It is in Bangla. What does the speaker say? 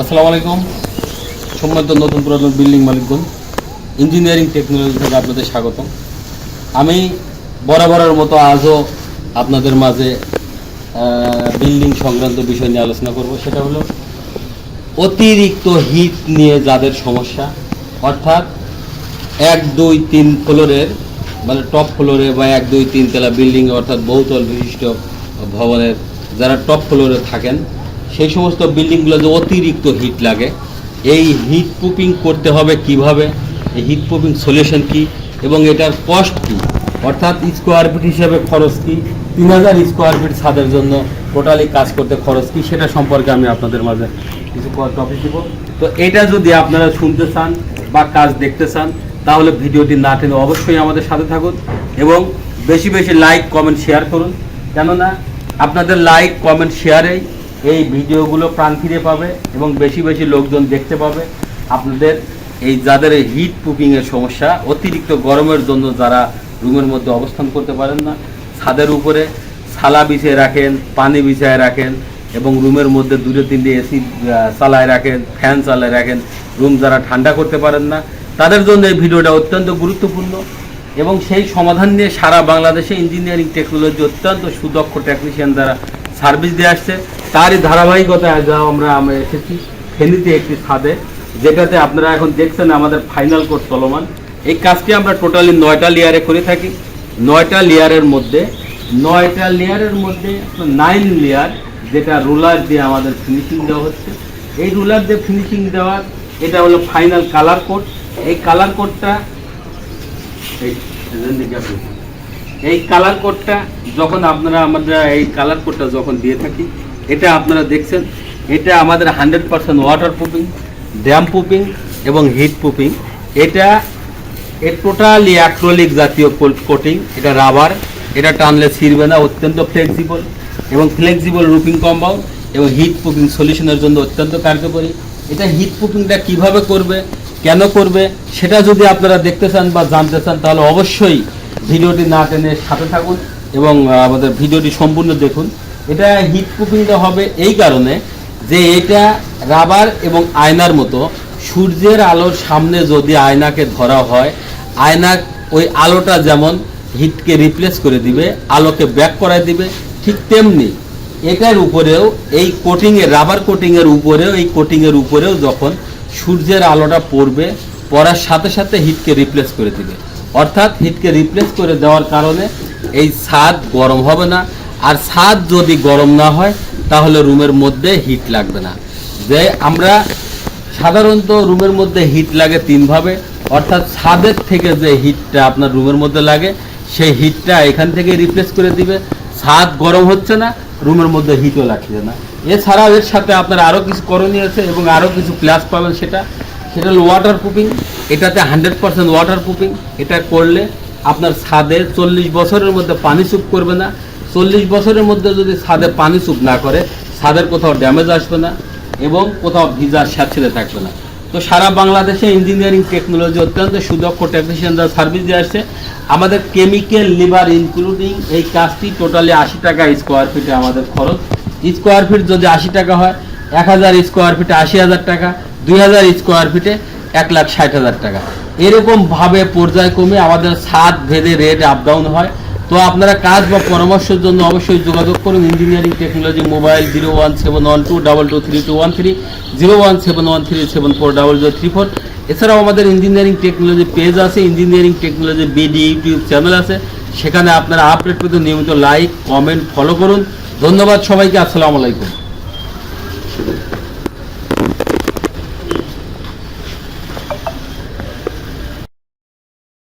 আসসালামু আলাইকুম। সম্মানিত নতুন পুরাতন বিল্ডিং মালিকগণ, ইঞ্জিনিয়ারিং টেকনোলজি থেকে আপনাদের স্বাগতম। আমি বরাবরের মতো আজও আপনাদের মাঝে বিল্ডিং সংক্রান্ত বিষয় নিয়ে আলোচনা করব। সেটা হলো অতিরিক্ত হিট নিয়ে যাদের সমস্যা, অর্থাৎ এক, দুই, তিন ফ্লোরের মানে টপ ফ্লোরে বা এক, দুই, তিন তলা বিল্ডিং অর্থাৎ বহুতল বিশিষ্ট ভবনের যারা টপ ফ্লোরে থাকেন সেই সমস্ত বিল্ডিংগুলো যে অতিরিক্ত হিট লাগে, এই হিট প্রুফিং করতে হবে কীভাবে? এই হিট প্রুফিং সলিউশন কি? এবং এটার কস্ট কি? অর্থাৎ স্কোয়ার ফিট হিসেবে খরচ কি? তিন হাজার স্কোয়ার ফিট ছাদের জন্য টোটালি কাজ করতে খরচ কি? সেটা সম্পর্কে আমি আপনাদের মাঝে কিছু টপিক দিব। তো এটা যদি আপনারা শুনতে চান বা কাজ দেখতে চান, তাহলে ভিডিওটি না টেনে অবশ্যই আমাদের সাথে থাকুন এবং বেশি বেশি লাইক কমেন্ট শেয়ার করুন। কেননা আপনাদের লাইক কমেন্ট শেয়ারেই এই ভিডিওগুলো প্রাণ ফিরে পাবে এবং বেশি বেশি লোকজন দেখতে পাবে। আপনাদের এই যাদের হিট প্রুফিংয়ের সমস্যা, অতিরিক্ত গরমের জন্য যারা রুমের মধ্যে অবস্থান করতে পারেন না, ছাদের উপরে ছালা বিছিয়ে রাখেন, পানি বিছিয়ে রাখেন এবং রুমের মধ্যে দুটো তিনটে এসি চালায় রাখেন ফ্যান চালায় রাখেন, রুম যারা ঠান্ডা করতে পারেন না, তাদের জন্য এই ভিডিওটা অত্যন্ত গুরুত্বপূর্ণ এবং সেই সমাধান নিয়ে সারা বাংলাদেশে ইঞ্জিনিয়ারিং টেকনোলজি অত্যন্ত সুদক্ষ টেকনিশিয়ান দ্বারা সার্ভিস দিয়ে আসছে। তারই ধারাবাহিকতায় যা আমরা আমরা এসেছি। ফেনীতে একটি ছাদে, যেটাতে আপনারা এখন দেখছেন আমাদের ফাইনাল কোর্স চলমান। এই কাজটি আমরা টোটালি নয়টা লেয়ারে করে থাকি। নয়টা লেয়ারের মধ্যে নয়টা লেয়ারের মধ্যে নাইন লেয়ার যেটা রুলার দিয়ে আমাদের ফিনিশিং দেওয়া হচ্ছে। এই রুলার দিয়ে ফিনিশিং দেওয়ার এটা হলো ফাইনাল কালার কোড এই কালার কোডটা এই কালার কোডটা যখন আপনারা আমরা এই কালার কোডটা যখন দিয়ে থাকি এটা আপনারা দেখছেন। এটা আমাদের hundred percent water proofing damp proofing এবং হিট প্রুফিং এটা টোটালি অ্যাক্রোলিক জাতীয় কোটিং এটা রাবার এটা টানলে ছিঁড়বে না, অত্যন্ত ফ্লেক্সিবল এবং ফ্লেক্সিবল রুপিং কম্পাউন্ড এবং হিট প্রুফিং সলিউশনের জন্য অত্যন্ত কার্যকরী। এটা হিট প্রুফিংটা কীভাবে করবে, কেন করবে, সেটা যদি আপনারা দেখতে চান বা জানতে চান, তাহলে অবশ্যই ভিডিওটি না টেনে সাথে থাকুন এবং আমাদের ভিডিওটি সম্পূর্ণ দেখুন। এটা হিট প্রুফিংটা হবে এই কারণে যে এটা রাবার এবং আয়নার মতো সূর্যের আলোর সামনে যদি আয়নাকে ধরা হয়, আয়না ওই আলোটা যেমন হিটকে রিপ্লেস করে দিবে, আলোকে ব্যাক করায় দিবে, ঠিক তেমনি এটার উপরেও এই কোটিংয়ের রাবার কোটিংয়ের উপরেও, এই কোটিংয়ের উপরেও যখন সূর্যের আলোটা পড়বে, পড়ার সাথে সাথে হিটকে রিপ্লেস করে দিবে। অর্থাৎ হিটকে রিপ্লেস করে দেওয়ার কারণে এই ছাদ গরম হবে না আর ছাদ যদি গরম না হয়, তাহলে রুমের মধ্যে হিট লাগবে না। যে আমরা সাধারণত রুমের মধ্যে হিট লাগে তিনভাবে অর্থাৎ ছাদের থেকে যে হিটটা আপনার রুমের মধ্যে লাগে, সেই হিটটা এখান থেকে রিপ্লেস করে দিবে। ছাদ গরম হচ্ছে না, রুমের মধ্যে হিটও লাগছে না। এছাড়াও এর সাথে আপনার আরও কিছু করণীয় আছে এবং আরও কিছু প্লাস পাবেন সেটা। সেটা হলো ওয়াটার প্রুফিং এটাতে হান্ড্রেড পার্সেন্ট ওয়াটার প্রুফিং এটা করলে আপনার ছাদে চল্লিশ বছরের মধ্যে পানি চুপ করবে না। চল্লিশ বছরের মধ্যে যদি ছাদে পানি চুপ না করে, ছাদের কোথাও ড্যামেজ আসবে না এবং কোথাও ভিজা স্যাঁতসেলে থাকবে না। তো সারা বাংলাদেশে ইঞ্জিনিয়ারিং টেকনোলজি অত্যন্ত সুদক্ষ টেকনিশিয়ানরা সার্ভিস দিয়ে আসছে। আমাদের কেমিক্যাল লিভার ইনক্লুডিং এই কাজটি টোটালি আশি টাকা স্কোয়ার ফিটে আমাদের খরচ। স্কোয়ার ফিট যদি আশি টাকা হয়, এক হাজার স্কোয়ার ফিটে আশি হাজার টাকা, দুই হাজার স্কোয়ার ফিটে এক লাখ ষাট হাজার টাকা। এরকমভাবে পর্যায়ক্রমে আমাদের সাত ভেদে রেট আপ ডাউন হয়। তো আপনারা কাজ বা পরামর্শের জন্য অবশ্যই যোগাযোগ করুন। Engineering technology mobile zero one seven one two double two three two one three zero one seven one three seven four double zero three four এছাড়াও আমাদের ইঞ্জিনিয়ারিং টেকনোলজি পেজ আছে engineering technology BD YouTube channel আছে। সেখানে আপনারা আপডেট পেতে নিয়মিত লাইক কমেন্ট ফলো করুন। ধন্যবাদ সবাইকে, আসসালামু আলাইকুম।